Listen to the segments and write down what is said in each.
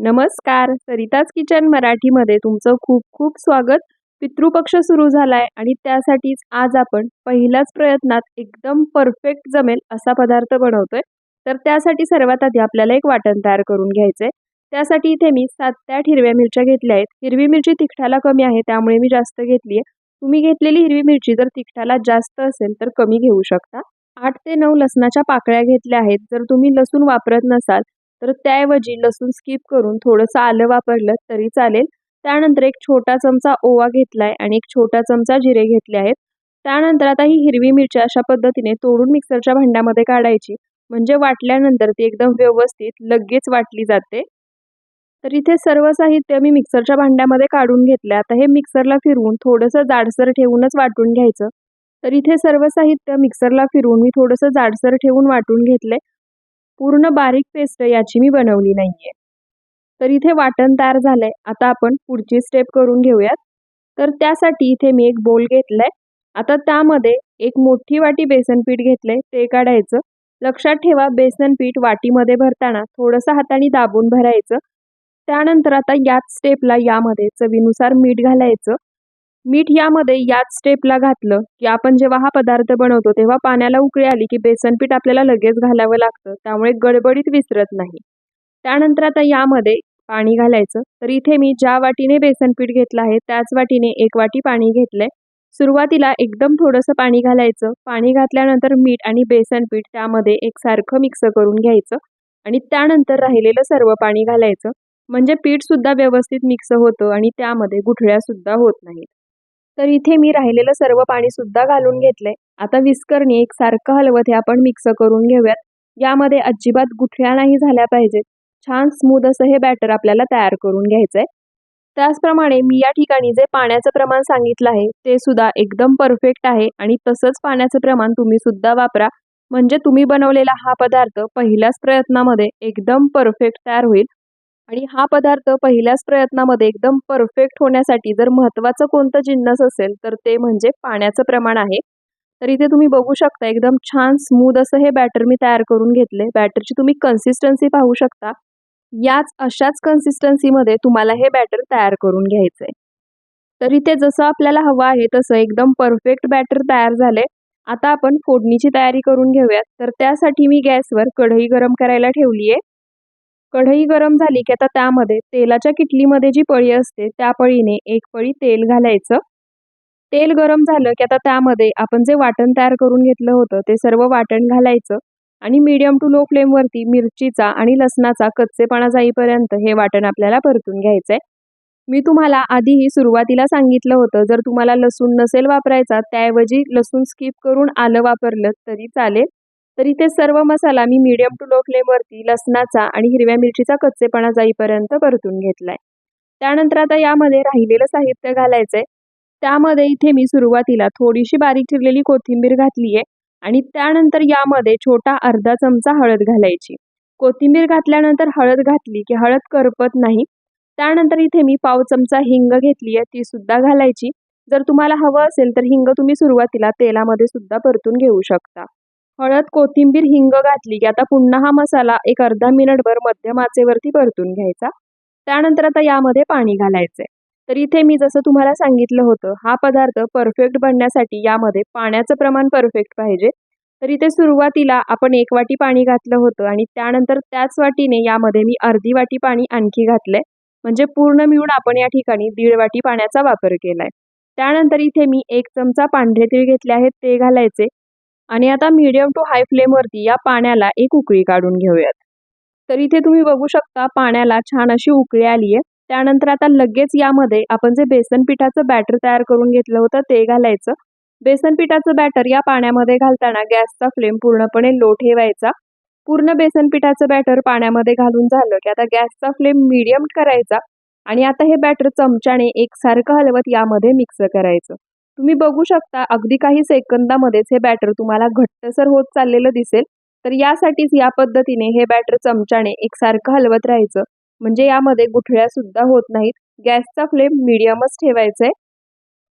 नमस्कार. सरिताज किचन मराठीमध्ये तुमचं खूप खूप स्वागत. पितृपक्ष सुरू झाला आहे आणि त्यासाठीच आज आपण पहिल्याच प्रयत्नात एकदम परफेक्ट जमेल असा पदार्थ बनवतोय. तर त्यासाठी सर्वात आधी आपल्याला एक वाटण तयार करून घ्यायचं आहे त्यासाठी इथे मी सात ते आठ हिरव्या मिरच्या घेतल्या आहेत. हिरवी मिरची तिखटाला कमी आहे त्यामुळे मी जास्त घेतली आहे. तुम्ही घेतलेली हिरवी मिरची जर तिखटाला जास्त असेल तर कमी घेऊ शकता. आठ ते नऊ लसणाच्या पाकळ्या घेतल्या आहेत. जर तुम्ही लसूण वापरत नसाल तर त्याऐवजी लसूण स्किप करून थोडंसं आलं वापरलं तरी चालेल. त्यानंतर एक छोटा चमचा ओवा घेतलाय आणि एक छोटा चमचा जिरे घेतले आहेत. त्यानंतर आता ही हिरवी मिरची अशा पद्धतीने तोडून मिक्सरच्या भांड्यामध्ये काढायची. म्हणजे वाटल्यानंतर ती एकदम व्यवस्थित लगेच वाटली जाते. तर इथे सर्व साहित्य मी मिक्सरच्या भांड्यामध्ये काढून घेतलं आता हे मिक्सरला फिरवून थोडंसं जाडसर ठेवूनच वाटून घ्यायचं. तर इथे सर्व साहित्य मिक्सरला फिरवून मी थोडंसं जाडसर ठेवून वाटून घेतले पूर्ण बारीक पेस्ट याची मी बनवली नाही आहे तर इथे वाटण तयार आहे आता आपण पुढची स्टेप करून घेऊयात. तर त्यासाठी इथे मी एक बोल घेतला आहे आता त्यामध्ये एक मोठी वाटी बेसन पीठ आहे ते काढायचं. लक्षात ठेवा बेसन पीठ वाटीमध्ये भरताना थोडंसं हाताने दाबून भरायचं. त्यानंतर आता याच स्टेपला यामध्ये चवीनुसार मीठ घालायचं. मीठ यामध्ये याच स्टेपला घातलं की आपण जेव्हा हा पदार्थ बनवतो तेव्हा पाण्याला उकळी आली की बेसन पीठ आपल्याला लगेच घालावं लागतं. त्यामुळे गडबडीत विसरत नाही. त्यानंतर आता यामध्ये पाणी घालायचं. तर इथे मी ज्या वाटीने बेसन पीठ घेतलं आहे त्याच वाटीने एक वाटी पाणी घेतलंय. सुरुवातीला एकदम थोडंसं पाणी घालायचं. पाणी घातल्यानंतर मीठ आणि बेसन पीठ त्यामध्ये एकसारखं मिक्स करून घ्यायचं आणि त्यानंतर राहिलेलं सर्व पाणी घालायचं. म्हणजे पीठसुद्धा व्यवस्थित मिक्स होतं आणि त्यामध्ये गुठळ्यासुद्धा होत नाहीत. तर इथे मी राहिलेलं सर्व पाणी सुद्धा घालून घेतलंय. आता विस्करणी एक सारखं हलवत हे आपण मिक्स करून घेऊयात. यामध्ये अजिबात गुठळ्या नाही झाल्या पाहिजेत. छान स्मूद असं हे बॅटर आपल्याला तयार करून घ्यायचंय. त्याचप्रमाणे मी या ठिकाणी जे पाण्याचं प्रमाण सांगितलं आहे ते सुद्धा एकदम परफेक्ट आहे आणि तसंच पाण्याचं प्रमाण तुम्ही सुद्धा वापरा. म्हणजे तुम्ही बनवलेला हा पदार्थ पहिल्याच प्रयत्नामध्ये एकदम परफेक्ट तयार होईल. आणि हा पदार्थ पहिल्याच प्रयत्नामध्ये एकदम परफेक्ट होण्यासाठी जर महत्त्वाचं कोणतं जिन्नस असेल तर ते म्हणजे पाण्याचं प्रमाण आहे. तर इथे तुम्ही बघू शकता एकदम छान स्मूथ असं हे बॅटर मी तयार करून घेतले बॅटरची तुम्ही कन्सिस्टन्सी पाहू शकता. याच अशाच कन्सिस्टन्सीमध्ये तुम्हाला हे बॅटर तयार करून घ्यायचं आहे तर इथे जसं आपल्याला हवं आहे तसं एकदम परफेक्ट बॅटर तयार झाले आता आपण फोडणीची तयारी करून घेऊयात. तर त्यासाठी मी गॅसवर कढई गरम करायला ठेवली आहे कढई गरम झाली की आता त्यामध्ये तेलाच्या किटलीमध्ये जी पळी असते त्या पळीने एक पळी तेल घालायचं. तेल गरम झालं की आता त्यामध्ये आपण जे वाटण तयार करून घेतलं होतं ते सर्व वाटण घालायचं आणि मीडियम टू लो फ्लेमवरती मिरचीचा आणि लसणाचा कच्चेपणा जाईपर्यंत हे वाटण आपल्याला परतून घ्यायचं आहे मी तुम्हाला आधीही सुरुवातीला सांगितलं होतं जर तुम्हाला लसूण नसेल वापरायचा त्याऐवजी लसूण स्किप करून आलं वापरलं तरी चालेल. तर इथे सर्व मसाला मी मीडियम टू लो फ्लेमवरती लसणाचा आणि हिरव्या मिरचीचा कच्चेपणा जाईपर्यंत परतून घेतलाय. त्यानंतर आता यामध्ये राहिलेलं साहित्य घालायचंय. त्यामध्ये इथे मी सुरुवातीला थोडीशी बारीक चिरलेली कोथिंबीर घातली आहे आणि त्यानंतर यामध्ये छोटा अर्धा चमचा हळद घालायची. कोथिंबीर घातल्यानंतर हळद घातली की हळद करपत नाही. त्यानंतर इथे मी पाव चमचा हिंग घेतली आहे ती सुद्धा घालायची. जर तुम्हाला हवं असेल तर हिंग तुम्ही सुरुवातीला तेलामध्ये सुद्धा परतून घेऊ शकता. हळद कोथिंबीर हिंग घातली की आता पुन्हा हा मसाला एक अर्धा मिनिटभर मध्यम आचेवरती परतून घ्यायचा. त्यानंतर आता यामध्ये पाणी घालायचंय. तर इथे मी जसं तुम्हाला सांगितलं होतं हा पदार्थ परफेक्ट बनण्यासाठी यामध्ये पाण्याचं प्रमाण परफेक्ट पाहिजे. तर इथे सुरुवातीला आपण एक वाटी पाणी घातलं होतं आणि त्यानंतर त्याच वाटीने यामध्ये मी अर्धी वाटी पाणी आणखी घातलंय. म्हणजे पूर्ण मिळून आपण या ठिकाणी दीड वाटी पाण्याचा वापर केलाय. त्यानंतर इथे मी एक चमचा पांढरे तीळ घेतले आहेत ते घालायचे. आणि आता मीडियम टू हाय फ्लेमवरती या पाण्याला एक उकळी काढून घेऊयात. तर इथे तुम्ही बघू शकता पाण्याला छान अशी उकळी आली आहे त्यानंतर आता लगेच यामध्ये आपण जे बेसन पिठाचं बॅटर तयार करून घेतलं होतं ते घालायचं. बेसन पिठाचं बॅटर या पाण्यामध्ये घालताना गॅसचा फ्लेम पूर्णपणे लो ठेवायचा. पूर्ण बेसन पिठाचं बॅटर पाण्यामध्ये घालून झालं की आता गॅसचा फ्लेम मीडियम करायचा. आणि आता हे बॅटर चमच्याने एकसारखं हलवत यामध्ये मिक्स करायचं. तुम्ही बघू शकता अगदी काही सेकंदामध्येच हे बॅटर तुम्हाला घट्टसर होत चाललेलं दिसेल. तर यासाठीच या पद्धतीने हे बॅटर चमच्याने एकसारखं हलवत राहायचं. म्हणजे यामध्ये गुठळ्या सुद्धा होत नाहीत. गॅसचा फ्लेम मिडियमच ठेवायचा आहे.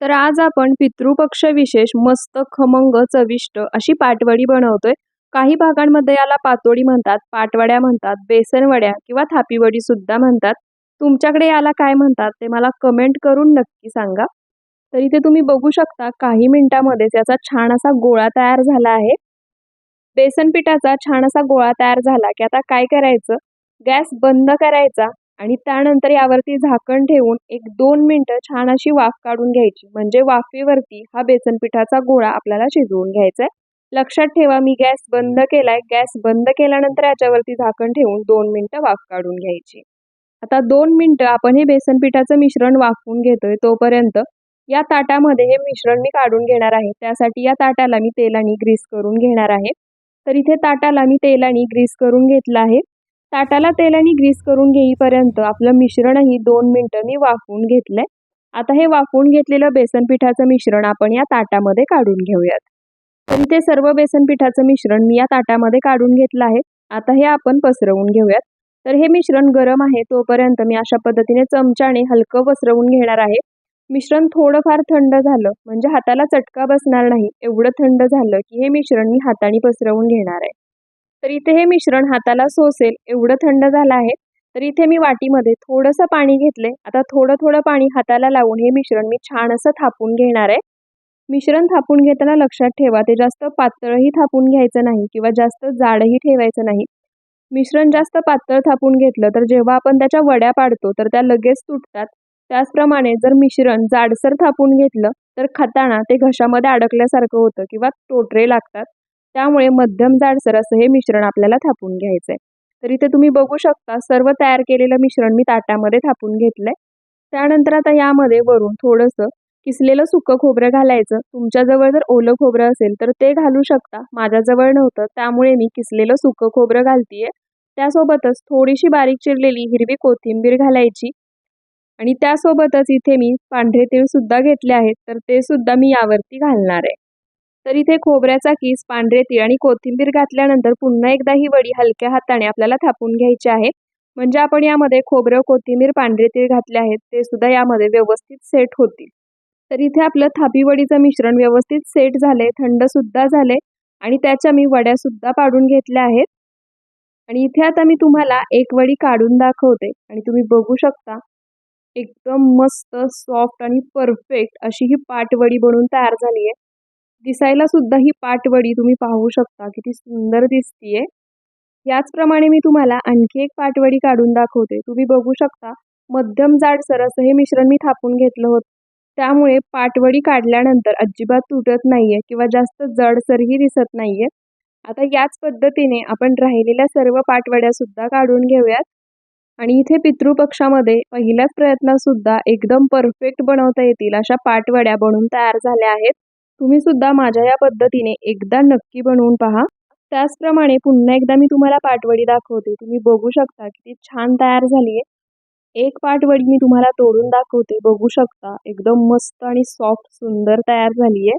तर आज आपण पितृपक्ष विशेष मस्त खमंग चविष्ट अशी पाटवडी बनवतोय. काही भागांमध्ये याला पातोडी म्हणतात पाटवड्या म्हणतात बेसनवड्या किंवा थापीवडी सुद्धा म्हणतात. तुमच्याकडे याला काय म्हणतात ते मला कमेंट करून नक्की सांगा. तर इथे तुम्ही बघू शकता काही मिनिटामध्येच याचा छान असा गोळा तयार झाला आहे. बेसन पिठाचा छान असा गोळा तयार झाला की आता काय करायचं? गॅस बंद करायचा आणि त्यानंतर यावरती झाकण ठेवून एक दोन मिनटं छान अशी वाफ काढून घ्यायची. म्हणजे वाफेवरती हा बेसन पिठाचा गोळा आपल्याला शिजवून घ्यायचा आहे. लक्षात ठेवा मी गॅस बंद केलाय. गॅस बंद केल्यानंतर याच्यावरती झाकण ठेवून दोन मिनटं वाफ काढून घ्यायची. आता दोन मिनटं आपण हे बेसन पिठाचं मिश्रण वाफवून घेतोय तोपर्यंत या ताटामध्ये हे मिश्रण मी काढून घेणार आहे. त्यासाठी या ताटाला मी तेलाने ग्रीस करून घेणार आहे. तर इथे ताटाला मी तेलाने ग्रीस करून घेतलं आहे. ताटाला तेलाने ग्रीस करून घेईपर्यंत आपलं मिश्रणही दोन मिनटं मी वाफवून घेतलंय. आता हे वाफवून घेतलेलं बेसन पिठाचं मिश्रण आपण या ताटामध्ये काढून घेऊयात. तर इथे सर्व बेसन पिठाचं मिश्रण मी या ताटामध्ये काढून घेतलं आहे. आता हे आपण पसरवून घेऊयात. तर हे मिश्रण गरम आहे तोपर्यंत मी अशा पद्धतीने चमच्याने हलकं पसरवून घेणार आहे. मिश्रण थोडंफार थंड झालं म्हणजे हाताला चटका बसणार नाही एवढं थंड झालं की हे मिश्रण मी हाताने पसरवून घेणार आहे. तर इथे हे मिश्रण हाताला सोसेल एवढं थंड झालं आहे तर इथे मी वाटीमध्ये थोडंसं पाणी घेतले आता थोडं थोडं पाणी हाताला लावून हे मिश्रण मी छान असं थापून घेणार आहे. मिश्रण थापून घेताना लक्षात ठेवा ते जास्त पातळही थापून घ्यायचं नाही किंवा जास्त जाडही ठेवायचं नाही. मिश्रण जास्त पातळ थापून घेतलं तर जेव्हा आपण त्याच्या वड्या पाडतो तर त्या लगेच तुटतात. त्याचप्रमाणे जर मिश्रण जाडसर थापून घेतलं तर खाताना ते घशामध्ये अडकल्यासारखं होतं किंवा टोटरे लागतात. त्यामुळे मध्यम जाडसर असं हे मिश्रण आपल्याला थापून घ्यायचं आहे तर इथे तुम्ही बघू शकता सर्व तयार केलेलं मिश्रण मी ताटामध्ये थापून घेतलं आहे त्यानंतर आता यामध्ये वरून थोडंसं किसलेलं सुकं खोबरं घालायचं. तुमच्याजवळ जर ओलं खोबरं असेल तर ते घालू शकता. माझ्याजवळ नव्हतं त्यामुळे मी किसलेलं सुकं खोबरं घालतीये. त्यासोबतच थोडीशी बारीक चिरलेली हिरवी कोथिंबीर घालायची. आणि त्यासोबतच इथे मी पांढरे तीळसुद्धा घेतले आहेत तर ते सुद्धा मी यावरती घालणार आहे. तर इथे खोबऱ्याचा किस पांढरे तीळ आणि कोथिंबीर घातल्यानंतर पुन्हा एकदा ही वडी हलक्या हाताने आपल्याला थापून घ्यायची आहे. म्हणजे आपण यामध्ये खोबरं कोथिंबीर पांढरे तीळ घातले आहेत ते सुद्धा यामध्ये व्यवस्थित सेट होतील. तर इथे आपलं थापीवडीचं मिश्रण व्यवस्थित सेट झाले थंड सुद्धा झाले आणि त्याच्या मी वड्या सुद्धा पाडून घेतल्या आहेत. आणि इथे आता मी तुम्हाला एक वडी काढून दाखवते आणि तुम्ही बघू शकता एकदम मस्त सॉफ्ट आणि परफेक्ट अशी ही पाटवडी बनून तयार झाली आहे. दिसायला सुद्धा ही पाटवडी तुम्ही पाहू शकता किती सुंदर दिसतीये. याचप्रमाणे मी तुम्हाला आणखी एक पाटवडी काढून दाखवते. तुम्ही बघू शकता मध्यम जाडसर असं हे मिश्रण मी थापून घेतलं होतं. त्यामुळे पाटवडी काढल्यानंतर अजिबात तुटत नाहीये किंवा जास्त जडसरही दिसत नाहीये. आता याच पद्धतीने आपण राहिलेल्या सर्व पाटवड्या सुद्धा काढून घेऊयात. आणि इथे पितृपक्षामध्ये पहिल्याच प्रयत्नात सुद्धा एकदम परफेक्ट बनवता येतील अशा पाटवड्या बनवून तयार झाल्या आहेत. तुम्ही सुद्धा माझ्या या पद्धतीने एकदा नक्की बनवून पहा. त्याचप्रमाणे पुन्हा एकदा मी तुम्हाला पाटवडी दाखवते. तुम्ही बघू शकता किती छान तयार झाली आहे. एक पाटवडी मी तुम्हाला तोडून दाखवते. बघू शकता. एकदम मस्त आणि सॉफ्ट सुंदर तयार झाली आहे.